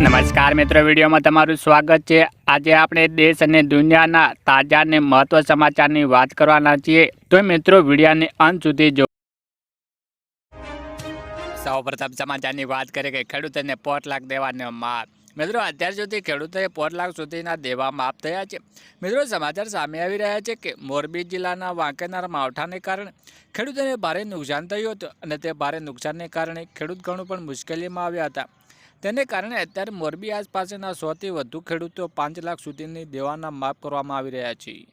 નમસ્કાર મિત્રો, વિડીયોમાં તમારું સ્વાગત છે. આજે આપણે દેશ અને દુનિયાના તાજા અને મહત્વ સમાચારની વાત કરવાના છીએ. તો મિત્રો, વિડીયાને અંત સુધી જો સૌપ્રથમ સમાચારની વાત કરીએ કે ખેડૂતોને પોટ લાખ દેવાનો માપ મિત્રો, અત્યાર સુધી ખેડૂતોએ પોટ લાખ સુધીના દેવા માફ થયા છે. મિત્રો, સમાચાર સામે આવી રહ્યા છે કે મોરબી જિલ્લાના વાંકેનાર માવઠાને કારણે ખેડૂતોને ભારે નુકસાન થયું હતું અને તે ભારે નુકસાનને કારણે ખેડૂત ઘણું પણ મુશ્કેલીમાં આવ્યા હતા. તેને કારણે અત્યારે મોરબી આસપાસના સોથી વધુ ખેડૂતો પાંચ લાખ સુધીની દેવાના માફ કરવામાં આવી રહ્યા છે.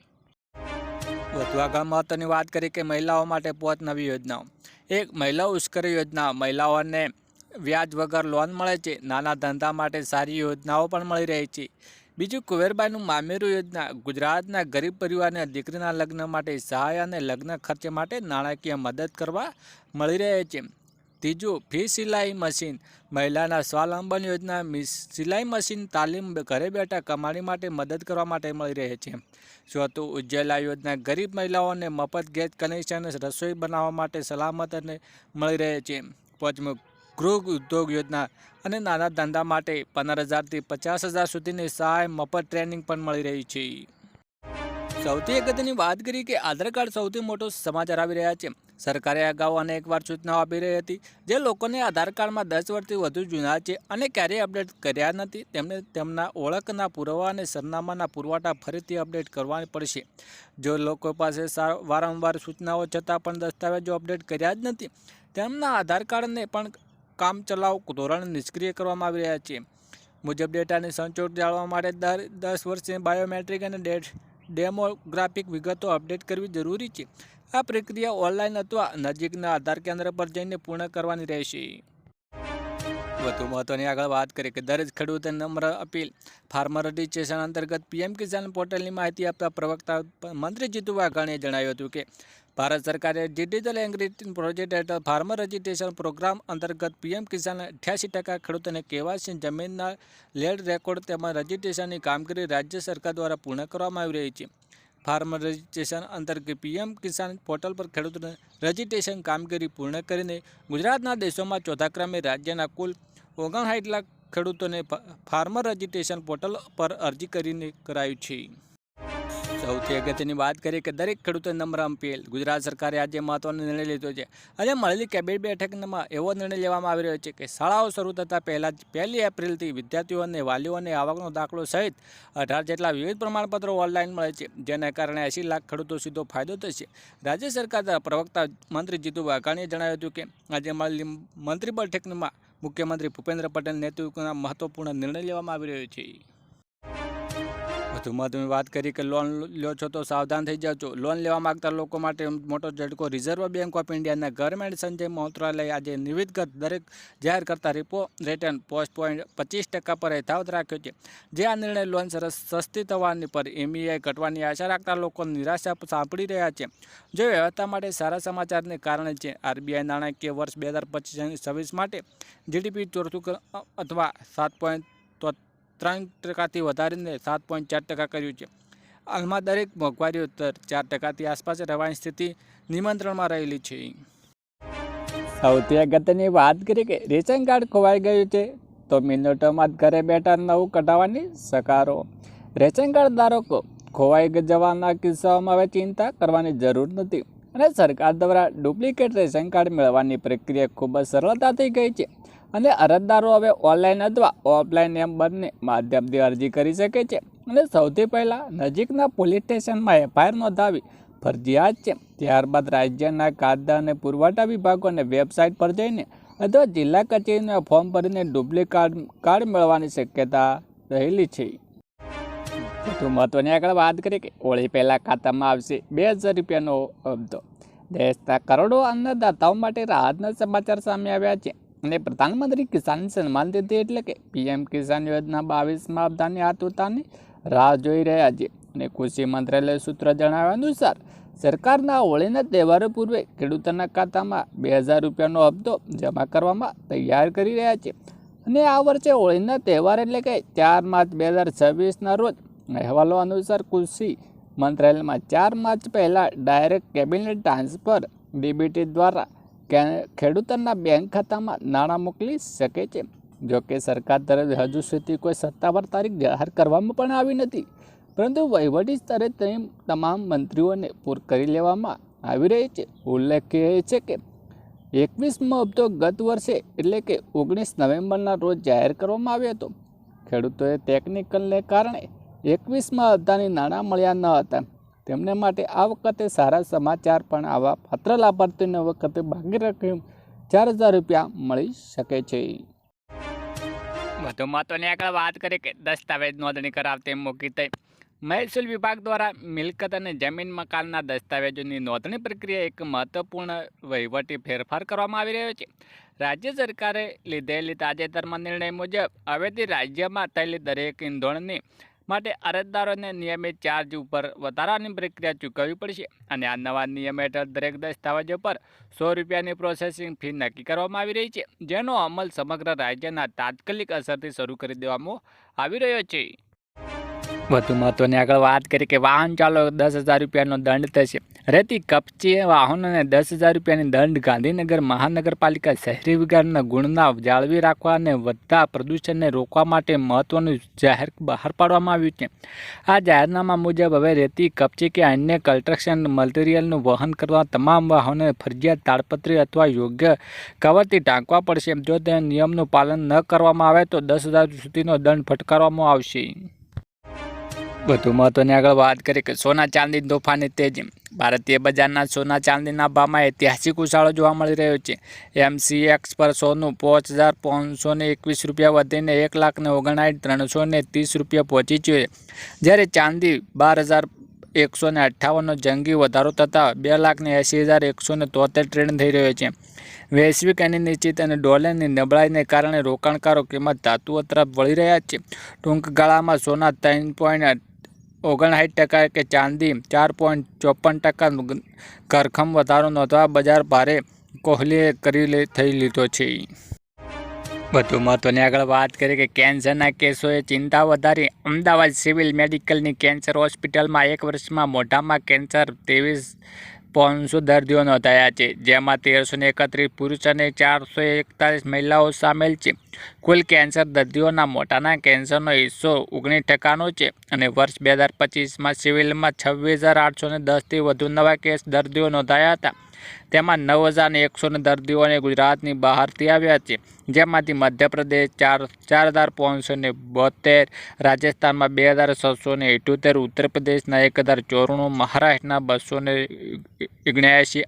વધુ મહત્વની વાત કરી કે મહિલાઓ માટે પોત નવી યોજનાઓ. એક મહિલા ઉશ્કરી યોજના, મહિલાઓને વ્યાજ વગર લોન મળે છે. નાના ધંધા માટે સારી યોજનાઓ પણ મળી રહી છે. બીજું કુવેરબાઈનું મામેરું યોજના, ગુજરાતના ગરીબ પરિવારને દીકરીના લગ્ન માટે સહાય અને લગ્ન ખર્ચ માટે નાણાકીય મદદ કરવા મળી રહે છે. ત્રીજું, ફી સિલાઈ મશીન. મહિલાના સ્વાવલંબન યોજના સિલાઈ મશીન તાલીમ ઘરે બેઠા કમાણી માટે મદદ કરવા માટે મળી રહે છે. ચોથું, ઉજ્જવલા યોજના ગરીબ મહિલાઓને મફત ગેસ કનેક્શન, રસોઈ બનાવવા માટે સલામત અને મળી રહે છે. પાંચમું, ગૃહ ઉદ્યોગ યોજના અને નાના ધંધા માટે પંદર હજારથી પચાસ હજાર સુધીની સહાય મફત ટ્રેનિંગ પણ મળી રહી છે. સૌથી અગત્યની વાત કરી કે આધાર કાર્ડ સૌથી મોટો સમાચાર આવી રહ્યા છે. સરકારે અગાઉ અનેકવાર સૂચનાઓ આપી રહી હતી જે લોકોને આધાર કાર્ડમાં દસ વર્ષથી વધુ જૂના છે અને ક્યારેય અપડેટ કર્યા નથી. તેમને તેમના ઓળખના પુરાવા અને સરનામાના પુરવઠા ફરીથી અપડેટ કરવાની પડશે. જો લોકો પાસે વારંવાર સૂચનાઓ છતાં પણ દસ્તાવેજો અપડેટ કર્યા જ નથી, તેમના આધાર કાર્ડને પણ કામ ચલાવ ધોરણ નિષ્ક્રિય કરવામાં આવી રહ્યા છે. મુજબ ડેટાની સંચોટ જાળવવા માટે દર દસ વર્ષની બાયોમેટ્રિક અને ડેટ ડેમોગ્રાફિક વિગતો અપડેટ કરવી જરૂરી છે. આ પ્રક્રિયા ઓનલાઈન અથવા નજીકના આધાર કેન્દ્ર પર જઈને પૂર્ણ કરવાની રહેશે. વધુ મહત્વની આગળ વાત કરીએ કે દરેક ખેડૂતે નમ્ર અપીલ ફાર્મર રજિસ્ટ્રેશન અંતર્ગત પીએમ કિસાન પોર્ટલની માહિતી આપતા પ્રવક્તા મંત્રી જીતુ વાઘાણીએ જણાવ્યું હતું કે ભારત સરકારે ડિજિટલ એગ્રીકલ્ચર પ્રોજેક્ટ હેઠળ ફાર્મર રજીસ્ટ્રેશન પ્રોગ્રામ અંતર્ગત પીએમ કિસાન અઠ્યાસી ટકા ખેડૂતોને કેવાસી જમીનના લેડ રેકોર્ડ તેમજ રજીસ્ટ્રેશનની કામગીરી રાજ્ય સરકાર દ્વારા પૂર્ણ કરવામાં આવી રહી છે. ફાર્મર રજીસ્ટ્રેશન અંતર્ગત પીએમ કિસાન પોર્ટલ પર ખેડૂતોને રજીસ્ટ્રેશન કામગીરી પૂર્ણ કરીને ગુજરાતના દેશોમાં ચોથા ક્રમે રાજ્યના કુલ ઓગણસાઠ લાખ ખેડૂતોને ફાર્મર રજીસ્ટ્રેશન પોર્ટલ પર અરજી કરીને કરાયું છે. સૌથી અગત્યની વાત કરીએ કે દરેક ખેડૂતો નમ્ર અપીલ ગુજરાત સરકારે આજે મહત્વનો નિર્ણય લીધો છે અને મળેલી કેબિનેટ બેઠકમાં એવો નિર્ણય લેવામાં આવી રહ્યો છે કે શાળાઓ શરૂ થતાં પહેલાં જ પહેલી એપ્રિલથી વિદ્યાર્થીઓ અને વાલીઓને આવકનો દાખલો સહિત અઢાર જેટલા વિવિધ પ્રમાણપત્રો ઓનલાઈન મળે છે, જેના કારણે એંસી લાખ ખેડૂતો સીધો ફાયદો થશે. રાજ્ય સરકાર દ્વારા પ્રવક્તા મંત્રી જીતુ વાઘાણીએ જણાવ્યું હતું કે આજે મળેલી મંત્રી બેઠકમાં મુખ્યમંત્રી ભૂપેન્દ્ર પટેલ નેતૃત્વના મહત્વપૂર્ણ નિર્ણય લેવામાં આવી રહ્યો છે. વધુ તમે વાત કરી કે લોન લો છો તો સાવધાન થઈ જાઓ લોન લેવા માંગતા લોકો માટે મોટો ઝટકો રિઝર્વ બેંક ઓફ ઇન્ડિયાના ગવર્મેન્ટ સંજય મંત્રાલય આજે નિવિધગત દરેક જાહેર કરતા રેપો રિટર્ન પોસ્ટ પોઈન્ટ પચીસ ટકા પર યથાવત રાખ્યો છે. જે આ નિર્ણય લોન સરસ સસ્તી થવાની પર એમઈઆઈ ઘટવાની આશા રાખતા લોકો નિરાશા સાંભળી રહ્યા છે. જો વ્યવસ્થા માટે સારા સમાચારને કારણે છે. આરબીઆઈ નાણાકીય વર્ષ બે હજાર પચીસ છવ્વીસ માટે જીડીપી ચોથું અથવા સાત પોઈન્ટ ત્રણ ટકાથી વધારીને સાત પોઈન્ટ ચાર ટકા કર્યું છે. હાલમાં દરેક મોંઘવારીઓ દર ચાર ટકાથી આસપાસ રહેવાની સ્થિતિ નિમંત્રણમાં રહેલી છે. સૌથી અગત્યની વાત કરીએ કે રેશન કાર્ડ ખોવાઈ ગયું છે, તો મિનિટોમાં ઘરે બેઠા નવું કઢાવવાની સકારો. રેશન કાર્ડ ધારકો ખોવાઈ જવાના કિસ્સાઓમાં હવે ચિંતા કરવાની જરૂર નથી. અને સરકાર દ્વારા ડુપ્લિકેટ રેશન કાર્ડ મેળવવાની પ્રક્રિયા ખૂબ જ સરળતા થઈ ગઈ છે. અને અરજદારો હવે ઓનલાઈન અથવા ઓફલાઈન એમ બંને માધ્યમથી અરજી કરી શકે છે. અને સૌથી પહેલાં નજીકના પોલીસ સ્ટેશનમાં એફઆઈઆર નોંધાવી ફરજિયાત છે. ત્યારબાદ રાજ્યના કાયદા અને પુરવઠા વિભાગોને વેબસાઇટ પર જઈને અથવા જિલ્લા કચેરીને ફોર્મ ભરીને ડુપ્લિકેટ કાર્ડ મેળવવાની શક્યતા રહેલી છે. વધુ મહત્ત્વની આગળ વાત કરીએ કે હોળી પહેલાં ખાતામાં આવશે બે હજાર રૂપિયાનો હપ્તો. દેશના કરોડો અન્નદાતાઓ માટે રાહતના સમાચાર સામે આવ્યા છે. અને પ્રધાનમંત્રી કિસાન સન્માન નિધિ એટલે કે પીએમ કિસાન યોજના બાવીસમાં હપ્તાની આતુરતાની રાહ જોઈ રહ્યા છે. અને કૃષિ મંત્રાલય સૂત્ર જણાવ્યા અનુસાર, સરકારના હોળીના તહેવારો પૂર્વે ખેડૂતોના ખાતામાં બે હજાર રૂપિયાનો હપ્તો જમા કરવામાં તૈયાર કરી રહ્યા છે. અને આ વર્ષે હોળીના તહેવાર એટલે કે ચાર માર્ચ બે હજાર છવ્વીસના રોજ અહેવાલો અનુસાર કૃષિ મંત્રાલયમાં ચાર માર્ચ પહેલાં ડાયરેક્ટ કેબિનેટ ટ્રાન્સફર ડીબીટી દ્વારા ખેડૂતોના બેંક ખાતામાં નાણાં મોકલી શકે છે. જોકે સરકાર તરફ હજુ સુધી કોઈ સત્તાવાર તારીખ જાહેર કરવામાં પણ આવી નથી. પરંતુ વહીવટી સ્તરે તેમ તમામ મંત્રીઓને પૂર કરી લેવામાં આવી રહી છે. ઉલ્લેખનીય છે કે એકવીસમો હપ્તો ગત વર્ષે એટલે કે ઓગણીસ નવેમ્બરના રોજ જાહેર કરવામાં આવ્યો હતો. ખેડૂતોએ ટેકનિકલને કારણે એકવીસમાં હપ્તાની નાણાં મળ્યા ન હતા. તેમને માટે આ વખતે સારા સમાચાર પણ આવા પાત્ર લાભાર્થીને વખતે બાકી રકમ ચાર હજાર રૂપિયા મળી શકે છે. વધુ મહત્વની આગળ વાત કરીએ કે દસ્તાવેજ નોંધણી કરાવતી મૂકી થઈ મહેસૂલ વિભાગ દ્વારા મિલકત અને જમીન મકાનના દસ્તાવેજોની નોંધણી પ્રક્રિયા એક મહત્વપૂર્ણ વહીવટી ફેરફાર કરવામાં આવી રહ્યો છે. રાજ્ય સરકારે લીધેલી તાજેતરમાં નિર્ણય મુજબ હવેથી રાજ્યમાં થયેલી દરેક ઇંધણની માટે અરજદારોને નિયમિત ચાર્જ ઉપર વધારાની પ્રક્રિયા ચૂકવવી પડશે અને આ નવા નિયમ હેઠળ દરેક દસ્તાવેજો પર સો રૂપિયાની પ્રોસેસિંગ ફી નક્કી કરવામાં આવી રહી છે, જેનો અમલ સમગ્ર રાજ્યના તાત્કાલિક અસરથી શરૂ કરી દેવામાં આવી રહ્યો છે. વધુ મહત્વની આગળ વાત કરી કે વાહન ચાલો દસ હજાર રૂપિયાનો દંડ થશે. રેતી કપચીએ વાહનોને દસ હજાર રૂપિયાની દંડ ગાંધીનગર મહાનગરપાલિકા શહેરી વિકાસના ગુણના જાળવી રાખવા અને વધતા પ્રદૂષણને રોકવા માટે મહત્વનું જાહેર બહાર પાડવામાં આવ્યું છે. આ જાહેરનામા મુજબ હવે રેતી, કપચી કે અન્ય કન્સ્ટ્રક્શન મટીરિયલનું વહન કરવા તમામ વાહનોને ફરજિયાત તાડપત્રી અથવા યોગ્ય કવરથી ઢાંકવા પડશે. જો તે નિયમનું પાલન ન કરવામાં આવે તો દસ હજાર સુધીનો દંડ ફટકારવામાં આવશે. વધુ મહત્વની આગળ વાત કરીએ કે સોના ચાંદી તોફાની તેજી ભારતીય બજારના સોના ચાંદીના ભાવમાં ઐતિહાસિક ઉછાળો જોવા મળી રહ્યો છે. એમસીએક્સ પર સોનું પાંચ હજાર પાંચસો એકવીસ રૂપિયા વધીને એક લાખ ને ઓગણસાઠ ત્રણસો ને ત્રીસ રૂપિયા પહોંચી છે. જ્યારે ચાંદી બાર હજાર એકસો ને અઠ્ઠાવનનો જંગી વધારો થતાં બે લાખ ને એંસી હજાર એકસો ને તોતેર ટ્રેન થઈ રહ્યો છે. વૈશ્વિક અનિશ્ચિત અને ડોલરની નબળાઈને કારણે રોકાણકારો કિંમત ધાતુઓ તરફ વળી રહ્યા છે. ટૂંક ગાળામાં સોના ત્રણ પોઈન્ટ ઓગણસાઠ ટકા કે ચાંદી ચાર પોઈન્ટ ચોપન ટકા ઘરખમ વધારો નોંધવા બજાર ભારે કોહલીએ કરી થઈ લીધો છે. વધુ મહત્વની આગળ વાત કરીએ કે કેન્સરના કેસોએ ચિંતા વધારી. અમદાવાદ સિવિલ મેડિકલની કેન્સર હોસ્પિટલમાં એક વર્ષમાં મોઢામાં કેન્સર, ત્રેવીસ પાંચસો દર્દીઓ નોંધાયા છે, જેમાં તેરસો એકત્રીસ પુરુષ અને ચારસો એકતાલીસ મહિલાઓ સામેલ છે. કુલ કેન્સર દર્દીઓના મોટાના કેન્સરનો હિસ્સો ઓગણીસ ટકાનો છે અને વર્ષ બે હજાર પચીસમાં સિવિલમાં છવ્વીસ હજાર આઠસો ને દસથી વધુ નવા કેસ દર્દીઓ નોંધાયા હતા. તેમાં નવ હજાર એકસોને દર્દીઓને ગુજરાતની બહારથી આવ્યા છે જેમાંથી મધ્યપ્રદેશ ચાર ચાર હજાર પાંચસો ને બોતેર રાજસ્થાનમાં બે હજાર છસો ને ઇઠ્યોતેર ઉત્તર પ્રદેશના એક હજાર ચોરાણું મહારાષ્ટ્રના બસો ને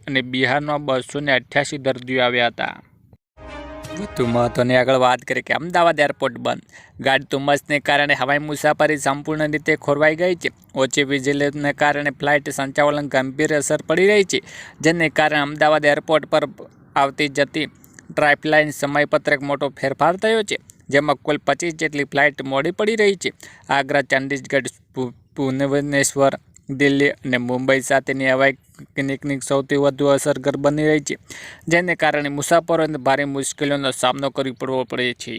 અને બિહારમાં બસો ને અઠ્યાસી દર્દીઓ આવ્યા હતા વધુ મહત્વની આગળ વાત કરીએ કે અમદાવાદ એરપોર્ટ બંધ. ગાઢ ધુમ્મસને કારણે હવાઈ મુસાફરી સંપૂર્ણ રીતે ખોરવાઈ ગઈ છે. ઓછી વીજળીને કારણે ફ્લાઇટ સંચાલન ગંભીર અસર પડી રહી છે, જેને કારણે અમદાવાદ એરપોર્ટ પર આવતી જતી ટ્રાઇપલાઇન સમયપત્રક મોટો ફેરફાર થયો છે, જેમાં કુલ પચીસ જેટલી ફ્લાઇટ મોડી પડી રહી છે. આગ્રા, ચંદીગઢ ભુવનેશ્વર દિલ્હી અને મુંબઈ સાથેની હવાઈ ક્લિનિકની સૌથી વધુ અસરગર બની રહી છે, જેને કારણે મુસાફરોને ભારે મુશ્કેલીઓનો સામનો કરવો પડવો પડે છે.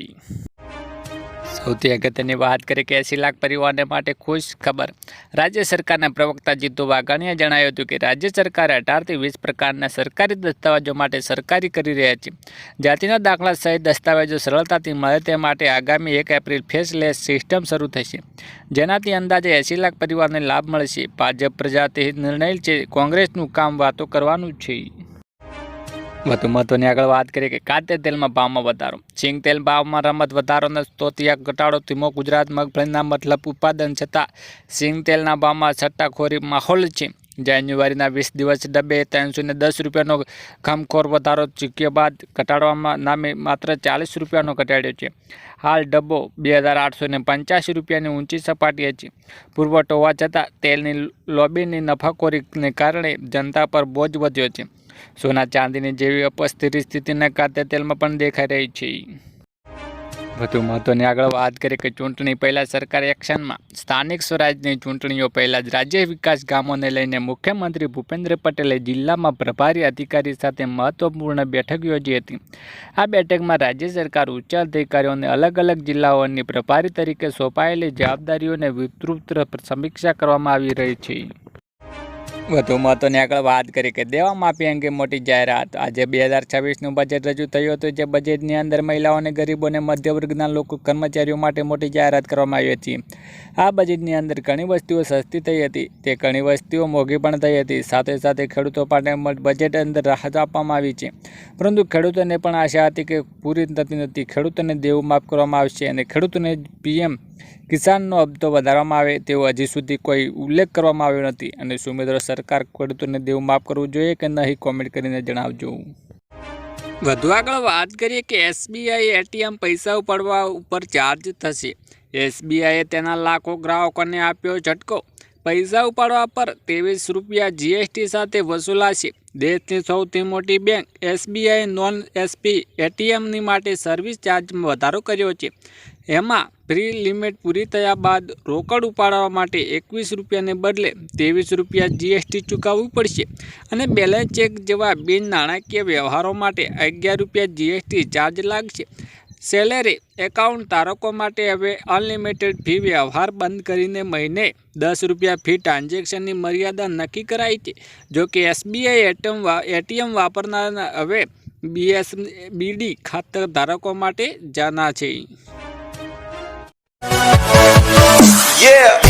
સૌથી અગત્યની વાત કરીએ કે એસી લાખ પરિવારને માટે ખુશ ખબર. રાજ્ય સરકારના પ્રવક્તા જીતુ વાઘાણીએ જણાવ્યું હતું કે રાજ્ય સરકારે અઢારથી વીસ પ્રકારના સરકારી દસ્તાવેજો માટે સરકારી કરી રહ્યા છે. જાતિના દાખલા સહિત દસ્તાવેજો સરળતાથી મળે તે માટે આગામી એક એપ્રિલ ફેસલેસ સિસ્ટમ શરૂ થશે. જેનાથી અંદાજે એસી લાખ પરિવારને લાભ મળશે. ભાજપ પ્રજાતિ નિર્ણય છે. કોંગ્રેસનું કામ વાતો કરવાનું છે. વધુ મહત્વની આગળ વાત કરીએ કે કાતે તેલમાં ભાવમાં વધારો. સિંગ તેલ ભાવમાં રમત વધારોનો સ્તોતિયા ઘટાડો ધીમો ગુજરાત મગફળીના મતલબ ઉત્પાદન છતાં સિંગ તેલના ભાવમાં સટ્ટાખોરી માહોલ છે. જાન્યુઆરીના વીસ દિવસ ડબ્બે ત્રણસો ને દસ રૂપિયાનો ખમખોર વધારો ચૂક્યા બાદ ઘટાડવામાં નામે માત્ર ચાલીસ રૂપિયાનો ઘટાડ્યો છે. હાલ ડબ્બો બે હજાર આઠસો ને પંચ્યાસી રૂપિયાની ઊંચી સપાટીએ છે. પુરવઠો હોવા છતાં તેલની લોબીની નફાખોરીને કારણે જનતા પર બોજ વધ્યો છે. સોના ચાંદીની જેવી અપસ્થિર સ્થિતિના કાતે તેલમાં પણ દેખાઈ રહી છે. વધુ મહત્વની આગળ વાત કરીએ કે ચૂંટણી પહેલાં સરકાર એક્શનમાં સ્થાનિક સ્વરાજની ચૂંટણીઓ પહેલાં જ રાજ્ય વિકાસ ગામોને લઈને મુખ્યમંત્રી ભૂપેન્દ્ર પટેલે જિલ્લામાં પ્રભારી અધિકારી સાથે મહત્વપૂર્ણ બેઠક યોજી હતી. આ બેઠકમાં રાજ્ય સરકાર ઉચ્ચ અધિકારીઓને અલગ અલગ જિલ્લાઓની પ્રભારી તરીકે સોંપાયેલી જવાબદારીઓને વિસ્તૃત સમીક્ષા કરવામાં આવી રહી છે. વધુ મહત્વની આગળ વાત કરી કે દેવા માફી અંગે મોટી જાહેરાત. આજે બે હજાર છવ્વીસનું બજેટ રજૂ થયું હતું, જે બજેટની અંદર મહિલાઓ અને ગરીબો અને મધ્ય લોકો, કર્મચારીઓ માટે મોટી જાહેરાત કરવામાં આવી હતી. આ બજેટની અંદર ઘણી વસ્તુઓ સસ્તી થઈ હતી. તે ઘણી વસ્તુઓ મોંઘી પણ થઈ હતી. સાથે સાથે ખેડૂતો માટે બજેટ અંદર રાહત આપવામાં આવી છે. પરંતુ ખેડૂતોને પણ આશા હતી કે પૂરી થતી નથી. ખેડૂતોને દેવું માફ કરવામાં આવશે અને ખેડૂતોને પીએમ કિસાનનો હપ્તો વધારવામાં આવે તેવો હજી સુધી કોઈ ઉલ્લેખ કરવામાં આવ્યો નથી અને શું સરકાર ખેડૂતોને દેવું માફ કરવું જોઈએ કે નહીં કોમેન્ટ કરીને જણાવજો. વધુ આગળ વાત કરીએ કે એસબીઆઈ એટીએમ પૈસા ઉપાડવા ઉપર ચાર્જ થશે. એસબીઆઈએ તેના લાખો ગ્રાહકોને આપ્યો ઝટકો. પૈસા ઉપાડવા પર ત્રેવીસ રૂપિયા જીએસટી સાથે વસૂલાશે. દેશની સૌથી મોટી બેંક એસબીઆઈ નોન એસપી એટીએમની માટે સર્વિસ ચાર્જમાં વધારો કર્યો છે. એમાં ફ્રી લિમિટ પૂરી થયા બાદ રોકડ ઉપાડવા માટે એકવીસ રૂપિયાને બદલે ત્રેવીસ રૂપિયા જીએસટી ચૂકવવું પડશે અને બેલેન્સ ચેક જેવા બિન નાણાકીય વ્યવહારો માટે અગિયાર રૂપિયા જીએસટી ચાર્જ લાગશે. સેલેરી એકાઉન્ટ ધારકો માટે હવે અનલિમિટેડ ફી વ્યવહાર બંધ કરીને મહિને દસ રૂપિયા ફી ટ્રાન્ઝેક્શનની મર્યાદા નક્કી કરાઈ છે. જો કે એસબીઆઈ એટીએમ એટીએમ વાપરનારના હવે બીએસ બીડી ખાતર ધારકો માટે જાના છે. Yeah.